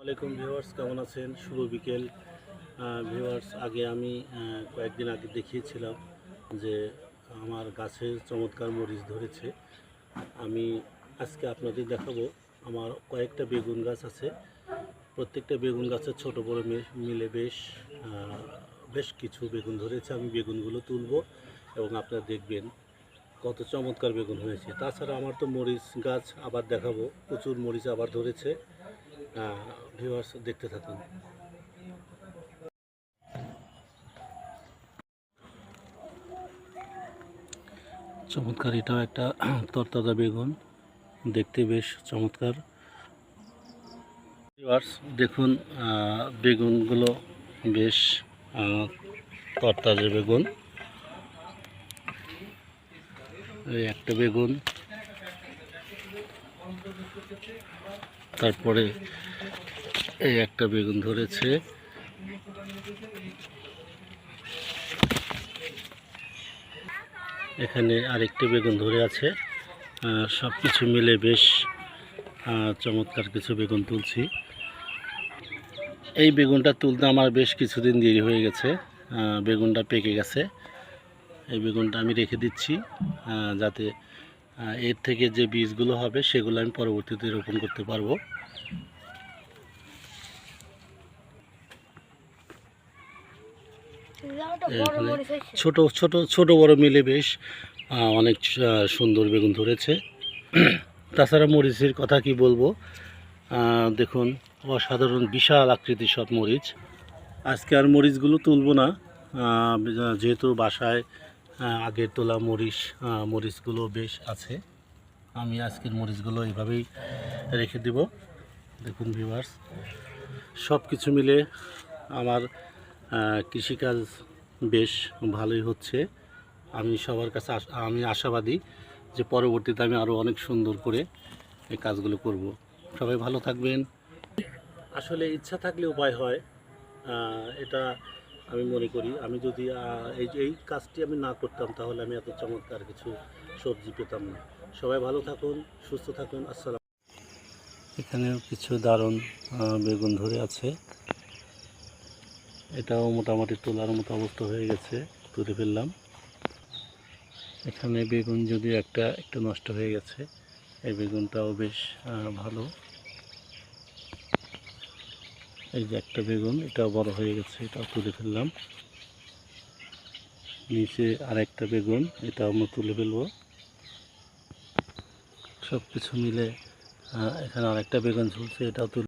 ওয়ালাইকুম ভিউয়ার্স, কেমন আছেন? শুভ বিকেল। ভিউয়ার্স, আগে আমি কয়েকদিন আগে দেখিয়েছিলাম যে আমার গাছে চমৎকার মরিচ ধরেছে। আমি আজকে আপনাদের দেখাবো, আমার কয়েকটা বেগুন গাছ আছে। প্রত্যেকটা বেগুন গাছের ছোট বড় মিলে বেশ বেশ কিছু বেগুন ধরেছে। আমি বেগুনগুলো তুলবো এবং আপনারা দেখবেন কত চমৎকার বেগুন হয়েছে। তাছাড়া আমার তো মরিচ গাছ আবার দেখাবো। প্রচুর মরিচ আবার ধরেছে। ভিউয়ার্স দেখতে থাকুন। চমৎকার, এটাও একটা তরতাজা বেগুন। দেখতে বেশ চমৎকার। ভিউয়ার্স দেখুন বেগুনগুলো বেশ তরতাজা বেগুন। এই একটা বেগুন। তারপরে এই একটা বেগুন ধরেছে। এখানে আরেকটি বেগুন ধরে আছে। সব কিছু মিলে বেশ চমৎকার কিছু বেগুন তুলছি। এই বেগুনটা তুলতে আমার বেশ কিছুদিন দেরি হয়ে গেছে। বেগুনটা পেকে গেছে। এই বেগুনটা আমি রেখে দিচ্ছি যাতে এর থেকে যে বীজগুলো হবে সেগুলো আমি পরবর্তীতে রোপণ করতে পারব। ছোট ছোট ছোট বড় মিলে বেশ অনেক সুন্দর বেগুন ধরেছে। তাছাড়া মরিচের কথা কি বলব? দেখুন অসাধারণ বিশাল আকৃতির সব মরিচ। আজকে আর মরিচগুলো তুলবো না। যেহেতু বাসায় আগের তোলা মরিচ মরিচগুলো বেশ আছে। আমি আজকের মরিচগুলো এইভাবেই রেখে দেব। দেখুন ভিউয়ার্স সব কিছু মিলে আমার কৃষিকাজ বেশ ভালোই হচ্ছে। আমি সবার কাছে আমি আশাবাদী যে পরবর্তীতে আমি আরও অনেক সুন্দর করে এই কাজগুলো করব। সবাই ভালো থাকবেন। আসলে ইচ্ছা থাকলে উপায় হয় এটা আমি মনে করি। আমি যদি এই এই কাজটি আমি না করতাম তাহলে আমি এত চমৎকার কিছু সবজি পেতাম না। সবাই ভালো থাকুন, সুস্থ থাকুন। আসসালাম। এখানেও কিছু দারুণ বেগুন ধরে আছে। এটাও মোটামুটি তোলার মতো অবস্থা হয়ে গেছে, তুলে ফেললাম। এখানে বেগুন যদি একটা, একটু নষ্ট হয়ে গেছে, এই বেগুনটাও বেশ ভালো। এই যে একটা বেগুন, এটাও বড় হয়ে গেছে, এটাও তুলে ফেললাম। নিচে আরেকটা বেগুন, এটাও আমরা তুলে ফেলব। সব কিছু মিলে এখানে আরেকটা বেগুন ঝুলছে, এটাও তুলে